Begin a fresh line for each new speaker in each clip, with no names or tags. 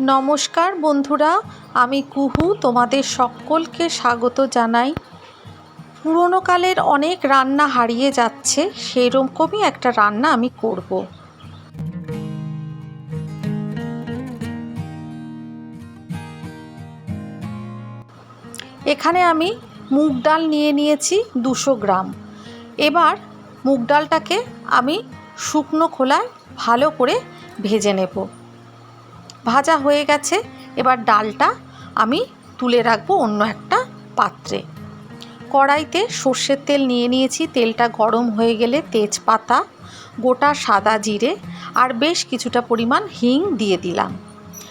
নমস্কার বন্ধুরা, আমি কুহু তোমাদের সকলকে স্বাগত জানাই। পুরোনো কালের অনেক রান্না হারিয়ে যাচ্ছে সেই রকমই একটা রান্না আমি করব। এখানে আমি মুগ ডাল নিয়ে নিয়েছি দুশো গ্রাম। এবার মুগ ডালটাকে আমি শুকনো খোলায় ভালো করে ভেজে নেব। ভাজা হয়ে গেছে। এবার ডালটা আমি তুলে রাখব অন্য একটা পাত্রে। কড়াইতে সর্ষের তেল নিয়ে নিয়েছি। তেলটা গরম হয়ে গেলে তেজপাতা, গোটা সাদা জিরে আর বেশ কিছুটা পরিমাণ হিং দিয়ে দিলাম।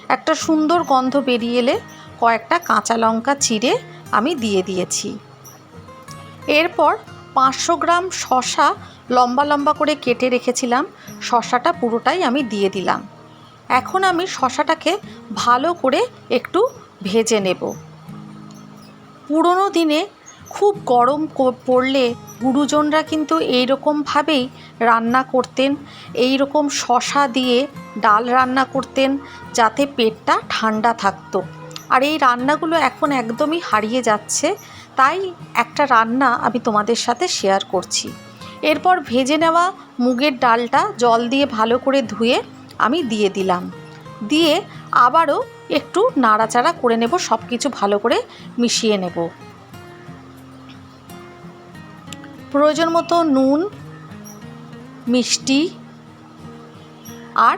একটা সুন্দর গন্ধ বেরিয়ে এলে কয়েকটা কাঁচা লঙ্কা চিড়ে আমি দিয়ে দিয়েছি। এরপর পাঁচশো গ্রাম শশা লম্বা লম্বা করে কেটে রেখেছিলাম। শশাটা পুরোটাই আমি দিয়ে দিলাম। এখন আমি শশাটাকে ভালো করে একটু ভেজে নেব। পুরনো দিনে খুব গরম পড়লে গুরুজনরা কিন্তু এই এইরকমভাবেই রান্না করতেন এই রকম শশা দিয়ে ডাল রান্না করতেন যাতে পেটটা ঠান্ডা থাকতো। আর এই রান্নাগুলো এখন একদমই হারিয়ে যাচ্ছে, তাই একটা রান্না আমি তোমাদের সাথে শেয়ার করছি। এরপর ভেজে নেওয়া মুগের ডালটা জল দিয়ে ভালো করে ধুয়ে আমি দিয়ে দিলাম। দিয়ে আবারও একটু নাড়াচাড়া করে নেব সব কিছু ভালো করে মিশিয়ে নেব। প্রয়োজন মতো নুন, মিষ্টি আর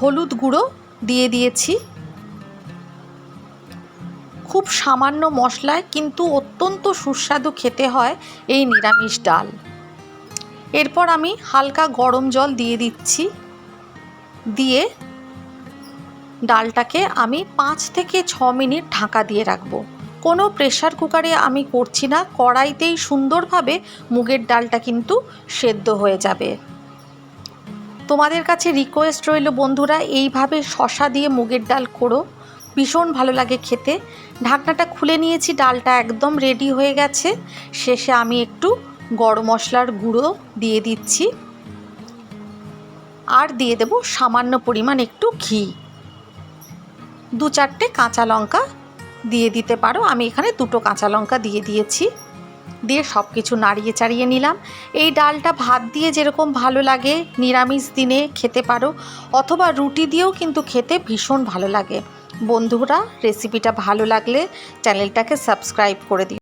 হলুদ গুঁড়ো দিয়ে দিয়েছি। খুব সামান্য মশলায় কিন্তু অত্যন্ত সুস্বাদু খেতে হয় এই নিরামিষ ডাল। এরপর আমি হালকা গরম জল দিয়ে দিচ্ছি। দিয়ে ডালটাকে আমি পাঁচ থেকে ছ মিনিট ঢাকা দিয়ে রাখব। কোনো প্রেশার কুকারে আমি করছি না, কড়াইতেই সুন্দরভাবে মুগের ডালটা কিন্তু সেদ্ধ হয়ে যাবে। তোমাদের কাছে রিকোয়েস্ট রইল বন্ধুরা, এইভাবে শশা দিয়ে মুগের ডাল করো, ভীষণ ভালো লাগে খেতে। ঢাকনাটা খুলে নিয়েছি, ডালটা একদম রেডি হয়ে গেছে। শেষে আমি একটু গরম মশলার গুঁড়ো দিয়ে দিচ্ছি। আর দিয়ে দেব সামান্য পরিমাণ একটু ঘি। দু চারটে কাঁচা লঙ্কা দিয়ে দিতে পারো। আমি এখানে দুটো কাঁচা লঙ্কা দিয়ে দিয়েছি। দিয়ে সব কিছু নাড়িয়ে চাড়িয়ে নিলাম। এই ডালটা ভাত দিয়ে যেরকম ভালো লাগে, নিরামিষ দিনে খেতে পারো, অথবা রুটি দিয়েও কিন্তু খেতে ভীষণ ভালো লাগে। বন্ধুরা রেসিপিটা ভালো লাগলে চ্যানেলটাকে সাবস্ক্রাইব করে দিও।